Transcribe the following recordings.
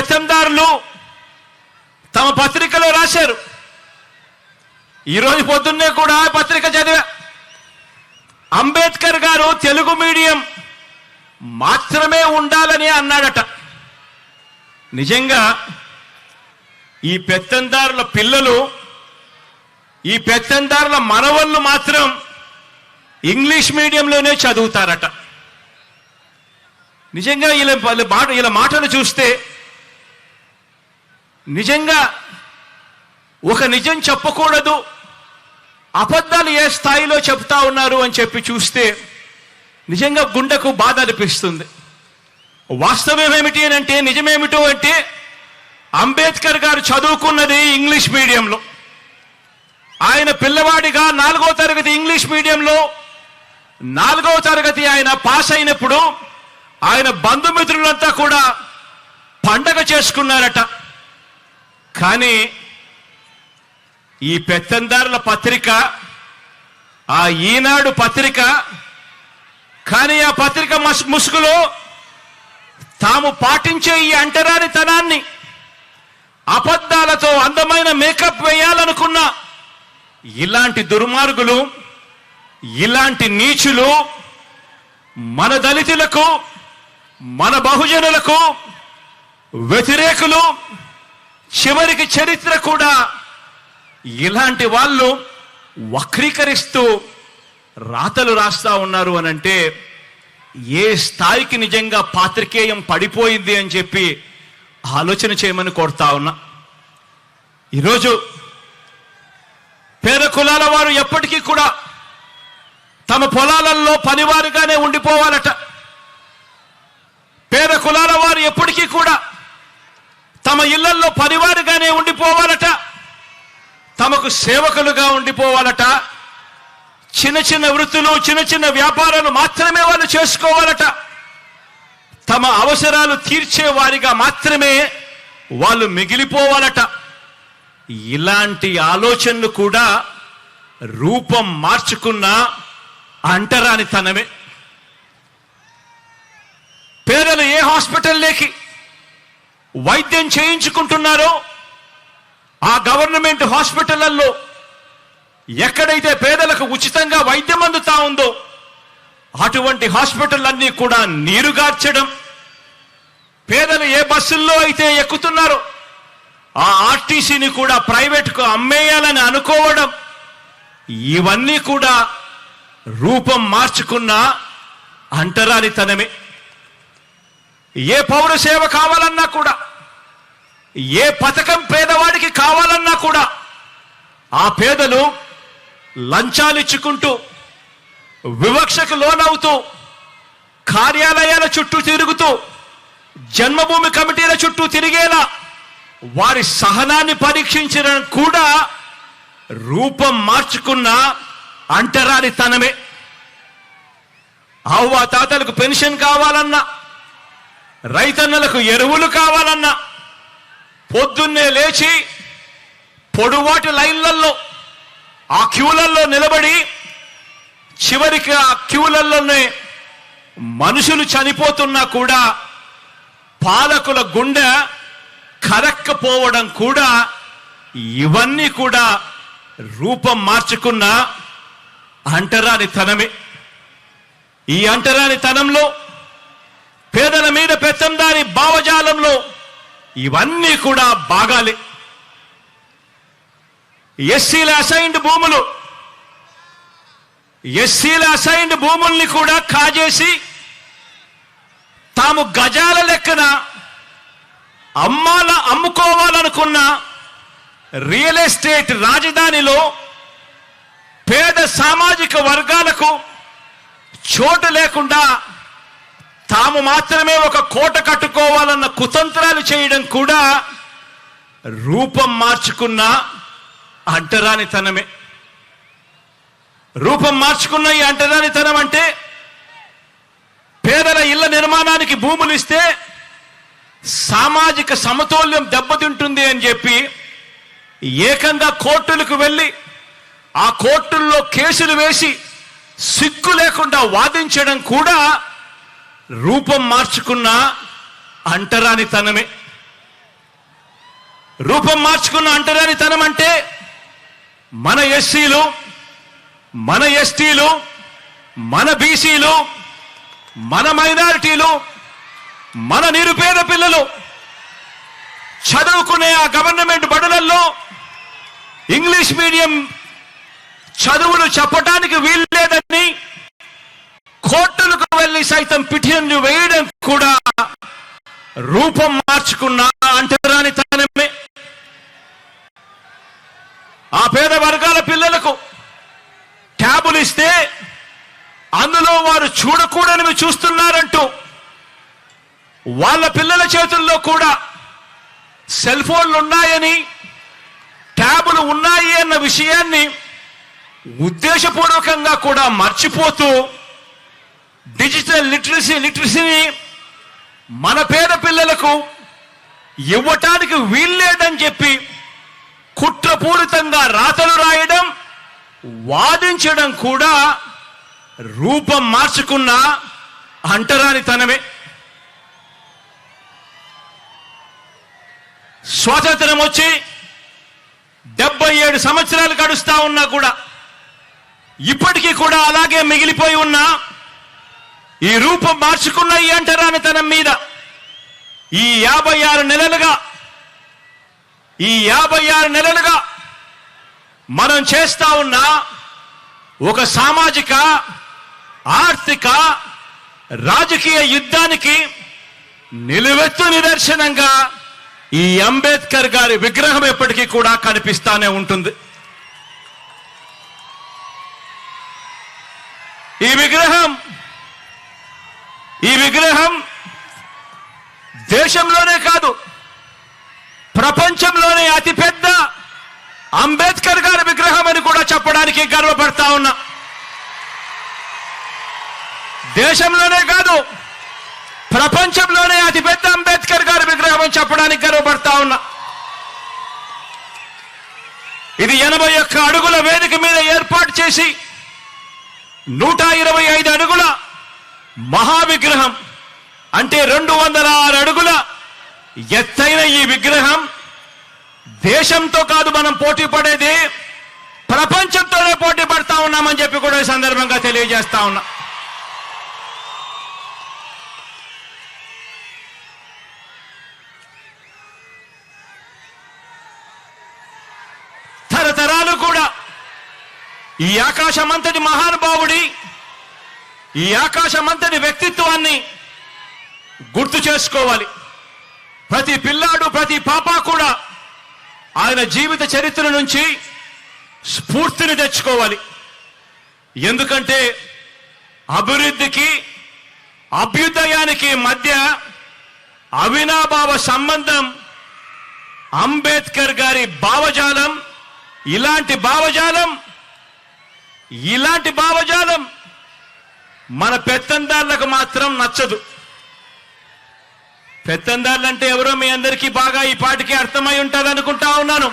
పెత్తందారులు తమ పత్రికలో రాశారు. ఈరోజు పొద్దున్నే కూడా పత్రిక చదివా. అంబేద్కర్ గారు తెలుగు మీడియం మాత్రమే ఉండాలని అన్నాడట. నిజంగా ఈ పెత్తందారుల పిల్లలు ఈ పెత్తందారుల మనవళ్ళు మాత్రం ఇంగ్లీష్ మీడియంలోనే చదువుతారట. నిజంగా ఇలా వాళ్ళ మాట ఇలా మాటలు చూస్తే నిజంగా ఒక నిజం చెప్పకూడదు. అబద్ధాలు ఏ స్థాయిలో చెప్తా ఉన్నారు అని చెప్పి చూస్తే నిజంగా గుండెకు బాధ అనిపిస్తుంది. వాస్తవం ఏమిటి అని అంటే నిజమేమిటో అంటే అంబేద్కర్ గారు చదువుకున్నది ఇంగ్లీష్ మీడియంలో. ఆయన పిల్లవాడిగా నాలుగో తరగతి ఇంగ్లీష్ మీడియంలో నాలుగవ తరగతి ఆయన పాస్ అయినప్పుడు ఆయన బంధుమిత్రులంతా కూడా పండగ చేసుకున్నారట. కానీ ఈ పెత్తందారుల పత్రిక ఆ ఈనాడు పత్రిక కానీ ఆ పత్రిక మస్ ముసుగులో తాము పాటించే ఈ అంటరానితనాన్ని అబద్ధాలతో అందమైన మేకప్ వేయాలనుకున్న ఇలాంటి దుర్మార్గులు ఇలాంటి నీచులు మన దళితులకు మన బహుజనులకు వ్యతిరేకులు చివరికి చరిత్ర కూడా ఇలాంటి వాళ్ళు వక్రీకరిస్తూ రాతలు రాస్తా ఉన్నారు అని అంటే ఏ స్థాయికి నిజంగా పాత్రికేయం పడిపోయింది అని చెప్పి ఆలోచన చేయమని కోరుతా ఉన్నా. ఈరోజు పేద కులాల వారు ఎప్పటికీ కూడా తమ పొలాలలో పనివారుగానే ఉండిపోవాలట. పేద కులాల వారు ఎప్పటికీ కూడా తమ ఇళ్ళలో పనివారుగానే ఉండిపోవాలట. తమకు సేవకులుగా ఉండిపోవాలట. చిన్న చిన్న వృత్తులు చిన్న చిన్న వ్యాపారాలు మాత్రమే వాళ్ళు చేసుకోవాలట. తమ అవసరాలు తీర్చే వారిగా మాత్రమే వాళ్ళు మిగిలిపోవాలట. ఇలాంటి ఆలోచనలు కూడా రూపం మార్చుకున్న అంటరానితనమే. పేదలు ఏ హాస్పిటల్లోకి వైద్యం చేయించుకుంటున్నారో ఆ గవర్నమెంట్ హాస్పిటళ్ళలో ఎక్కడైతే పేదలకు ఉచితంగా వైద్యం అందుతా ఉందో అటువంటి హాస్పిటల్ అన్నీ కూడా నీరుగార్చడం పేదలు ఏ బస్సుల్లో అయితే ఎక్కుతున్నారో ఆ ఆర్టీసీని కూడా ప్రైవేట్కు అమ్మేయాలని అనుకోవడం ఇవన్నీ కూడా రూపం మార్చుకున్న అంటరానితనమే. ఏ పౌర సేవ కావాలన్నా కూడా ఏ పథకం పేదవాడికి కావాలన్నా కూడా ఆ పేదలు లంచాలిచ్చుకుంటూ వివక్షకు లోనవుతూ కార్యాలయాల చుట్టూ తిరుగుతూ జన్మభూమి కమిటీల చుట్టూ తిరిగేలా వారి సహనాన్ని పరీక్షించడం కూడా రూపం మార్చుకున్న అంటరానితనమే. అవ్వ తాతలకు పెన్షన్ కావాలన్నా రైతన్నలకు ఎరువులు కావాలన్నా పొద్దున్నే లేచి పొడువాటి లైన్లలో ఆ క్యూలల్లో నిలబడి చివరికి ఆ క్యూలలోనే మనుషులు చనిపోతున్నా కూడా పాలకుల గుండె కరక్కపోవడం కూడా ఇవన్నీ కూడా రూపం మార్చుకున్న అంటరాని తనమే ఈ అంటరాని తనంలో పేదల మీద పెత్తందారి భావజాలంలో ఇవన్నీ కూడా బాగాలే. ఎస్సీల అసైన్డ్ భూములు ఎస్సీల అసైన్డ్ భూముల్ని కూడా కాజేసి తాము గజాల లెక్కన అమ్మాల అమ్ముకోవాలనుకున్న రియల్ ఎస్టేట్ రాజధానిలో పేద సామాజిక వర్గాలకు చోటు లేకుండా తాము మాత్రమే ఒక కోట కట్టుకోవాలన్న కుతంత్రాలు చేయడం కూడా రూపం మార్చుకున్న అంటరానితనమే. రూపం మార్చుకున్న ఈ అంటరానితనం అంటే పేదల ఇళ్ళ నిర్మాణానికి భూములు ఇస్తే సామాజిక సమతౌల్యం దెబ్బతింటుంది అని చెప్పి ఏకంగా కోర్టులకు వెళ్ళి ఆ కోర్టుల్లో కేసులు వేసి సిగ్గు లేకుండా వాదించడం కూడా రూపం మార్చుకున్న అంటరానితనమే. రూపం మార్చుకున్న అంటరాని తనం అంటే మన ఎస్సీలు మన ఎస్టీలు మన బీసీలు మన మైనారిటీలు మన నిరుపేద పిల్లలు చదువుకునే ఆ గవర్నమెంట్ బడులల్లో ఇంగ్లీష్ మీడియం చదువులు చెప్పడానికి వీల్లేదని కోర్టులకు వెళ్ళి సైతం పిటిషన్లు వేయడం కూడా రూపం మార్చుకున్న అంటరాని తనమే. ఆ పేద వర్గాల పిల్లలకు ట్యాబులు ఇస్తే అందులో వారు చూడకూడనివి చూస్తున్నారంటూ వాళ్ళ పిల్లల చేతుల్లో కూడా సెల్ ఫోన్లు ఉన్నాయని ట్యాబులు ఉన్నాయి అన్న విషయాన్ని ఉద్దేశపూర్వకంగా కూడా మర్చిపోతూ డిజిటల్ లిటరసీ లిటరసీని మన పేద పిల్లలకు ఇవ్వటానికి వీల్లేదని చెప్పి కుట్రపూరితంగా రాతలు రాయడం వాదించడం కూడా రూపం మార్చుకున్న అంటరానితనమే. స్వాతంత్రం వచ్చి డెబ్బై ఏడు సంవత్సరాలు గడుస్తా ఉన్నా కూడా ఇప్పటికీ కూడా అలాగే మిగిలిపోయి ఉన్నా ఈ రూపం మార్చుకున్న ఈ అంటరానితనం మీద ఈ యాభై ఆరు నెలలుగా ఈ యాభై ఆరు నెలలుగా మనం చేస్తా ఉన్న ఒక సామాజిక ఆర్థిక రాజకీయ యుద్ధానికి నిలువెత్తు నిదర్శనంగా ఈ అంబేద్కర్ గారి విగ్రహం ఎప్పటికీ కూడా కనిపిస్తానే ఉంటుంది. ఈ విగ్రహం విగ్రహం దేశంలోనే కాదు ప్రపంచంలోనే అతిపెద్ద అంబేద్కర్ గారి విగ్రహం అని కూడా చెప్పడానికి గర్వపడతా ఉన్నా. దేశంలోనే కాదు ప్రపంచంలోనే అతిపెద్ద అంబేద్కర్ గారి విగ్రహం అని చెప్పడానికి గర్వపడతా ఉన్నా. ఇది ఎనభై ఒక్క అడుగుల వేదిక మీద ఏర్పాటు చేసి నూట ఇరవై ఐదు అడుగుల మహావిగ్రహం. అంటే రెండు వందల ఆరు అడుగుల ఎత్తైన ఈ విగ్రహం దేశంతో కాదు మనం పోటీ పడేది ప్రపంచంతోనే పోటీ పడతా ఉన్నామని చెప్పి కూడా ఈ సందర్భంగా తెలియజేస్తా ఉన్నా. తరతరాలు కూడా ఈ ఆకాశమంతటి మహానుభావుడి ఈ ఆకాశం అంతటి వ్యక్తిత్వాన్ని గుర్తు చేసుకోవాలి. ప్రతి పిల్లాడు ప్రతి పాప కూడా ఆయన జీవిత చరిత్ర నుంచి స్ఫూర్తిని తెచ్చుకోవాలి. ఎందుకంటే అభివృద్ధికి అభ్యుదయానికి మధ్య అవినాభావ సంబంధం అంబేద్కర్ గారి భావజాలం ఇలాంటి భావజాలం ఇలాంటి భావజాలం మన పెత్తందారులకు మాత్రం నచ్చదు. పెత్తందారులు అంటే ఎవరో మీ అందరికీ బాగా ఈ పాటికి అర్థమై ఉంటుంది అనుకుంటా ఉన్నాను.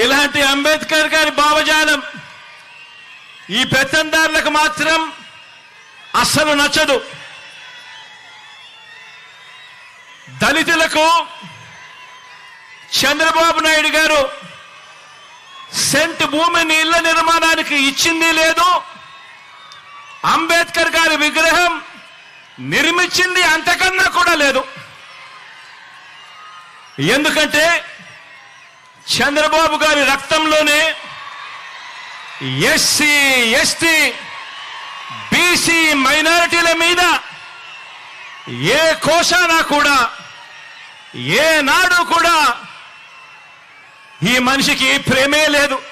ఇలాంటి అంబేద్కర్ గారి భావజాలం ఈ పెత్తందారులకు మాత్రం అస్సలు నచ్చదు. దళితులకు చంద్రబాబు నాయుడు గారు సెంట్ భూమిని ఇళ్ళ నిర్మాణానికి ఇచ్చింది లేదు. అంబేద్కర్ గారి విగ్రహం నిర్మించింది అంతకన్నా కూడా లేదు. ఎందుకంటే చంద్రబాబు గారి రక్తంలోనే ఎస్సీ ఎస్టీ బీసీ మైనారిటీల మీద ఏ కోశానా కూడా ఏ నాడు కూడా ఈ మనిషికి ప్రేమే లేదు.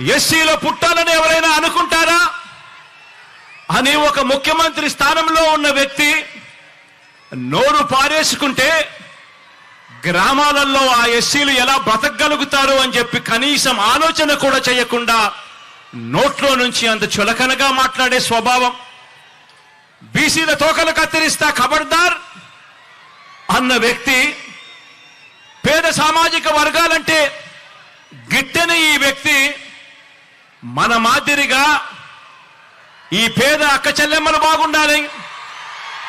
ఎస్సీలో పుట్టాలని ఎవరైనా అనుకుంటారా? అని ఒక ముఖ్యమంత్రి స్థానంలో ఉన్న వ్యక్తి నోరు పారేసుకుంటే గ్రామాలలో ఆ ఎస్సీలు ఎలా బ్రతకగలుగుతారు అని చెప్పి కనీసం ఆలోచన కూడా చేయకుండా నోట్లో నుంచి అంత చులకనగా మాట్లాడే స్వభావం. బీసీల తోకలు కత్తిరిస్తా ఖబర్దార్ అన్న వ్యక్తి పేద సామాజిక వర్గాలంటే గిట్టని ఈ వ్యక్తి మన మాదిరిగా ఈ పేద అక్క చెల్లెమ్మలు బాగుండాలి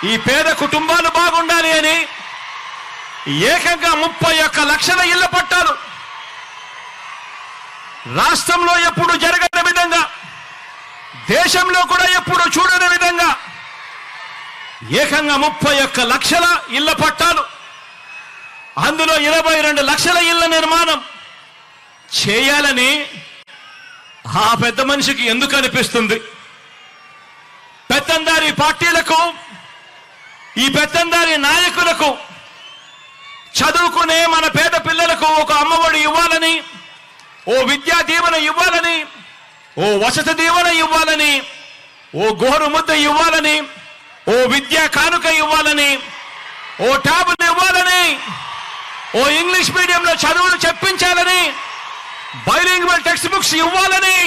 ఈ పేద కుటుంబాలు బాగుండాలి అని ఏకంగా ముప్పై ఒక్క లక్షల ఇళ్ళ పట్టాలు రాష్ట్రంలో ఎప్పుడు జరగని విధంగా దేశంలో కూడా ఎప్పుడు చూడని విధంగా ఏకంగా ముప్పై ఒక్క లక్షల ఇళ్ళ పట్టాలు అందులో ఇరవై రెండు లక్షల ఇళ్ళ నిర్మాణం. చేయాలని ఆ పెద్ద మనిషికి ఎందుకు అనిపిస్తుంది? పెత్తందారి పార్టీలకు ఈ పెత్తందారి నాయకులకు చదువుకునే మన పేద పిల్లలకు ఒక అమ్మఒడి ఇవ్వాలని ఓ విద్యా దీవెన ఇవ్వాలని ఓ వసతి దీవెన ఇవ్వాలని ఓ గోరు ముద్ద ఇవ్వాలని ఓ విద్యా కానుక ఇవ్వాలని ఓ ట్యాబులు ఇవ్వాలని ఓ ఇంగ్లీష్ మీడియంలో చదువులు చెప్పించాలని బైలింగ్వల్ టెక్స్ట్ బుక్స్ ఇవ్వాలని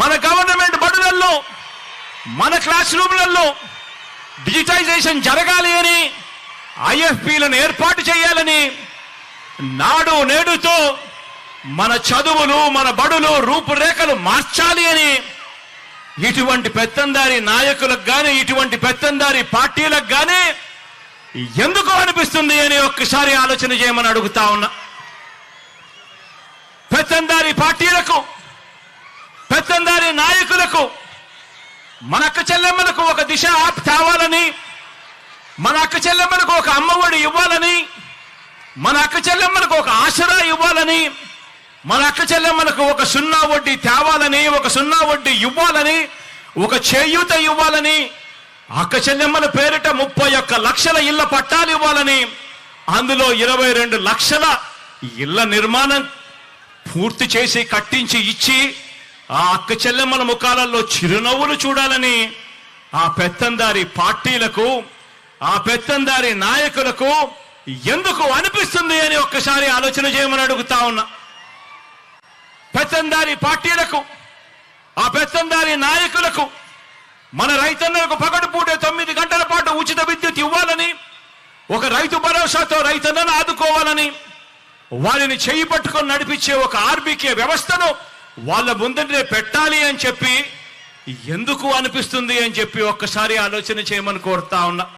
మన గవర్నమెంట్ బడులలో మన క్లాస్ రూమ్లలో డిజిటైజేషన్ జరగాలి అని ఐఎఫ్పీలను ఏర్పాటు చేయాలని నాడు నేడుతో మన చదువులు మన బడులు రూపురేఖలు మార్చాలి అని ఇటువంటి పెత్తందారి నాయకులకు కానీ ఇటువంటి పెత్తందారి పార్టీలకు కానీ ఎందుకు అనిపిస్తుంది అని ఒక్కసారి ఆలోచన చేయమని అడుగుతా ఉన్నా. పెత్తందారి పార్టీలకు పెత్తందారి నాయకులకు మన అక్క చెల్లెమ్మలకు ఒక దిశ తేవాలని మన అక్క చెల్లెమ్మలకు ఒక అమ్మఒడి ఇవ్వాలని మన అక్క చెల్లెమ్మలకు ఒక ఆసరా ఇవ్వాలని మన అక్క చెల్లెమ్మలకు ఒక సున్నా వడ్డీ తేవాలని ఒక సున్నా వడ్డీ ఇవ్వాలని ఒక చేయూత ఇవ్వాలని అక్కచెల్లెమ్మల పేరిట ముప్పై ఒక్క లక్షల ఇళ్ళ పట్టాలు ఇవ్వాలని అందులో ఇరవై రెండు లక్షల ఇళ్ళ నిర్మాణం పూర్తి చేసి కట్టించి ఇచ్చి ఆ అక్క చెల్లెమ్మల ముఖాలలో చిరునవ్వులు చూడాలని ఆ పెత్తందారి పార్టీలకు ఆ పెత్తందారి నాయకులకు ఎందుకు అనిపిస్తుంది అని ఒక్కసారి ఆలోచన చేయమని అడుగుతా ఉన్నా. పెత్తందారి పార్టీలకు ఆ పెత్తందారి నాయకులకు మన రైతన్నలకు పగటిపూట తొమ్మిది గంటల పాటు ఉచిత విద్యుత్ ఇవ్వాలని ఒక రైతు భరోసాతో రైతన్నను ఆదుకోవాలని వారిని చేయి పట్టుకొని నడిపించే ఒక ఆర్బీకే వ్యవస్థను వాళ్ళ ముందరే పెట్టాలి అని చెప్పి ఎందుకు అనిపిస్తుంది అని చెప్పి ఒక్కసారి ఆలోచన చేయమని కోరుతా ఉన్నా.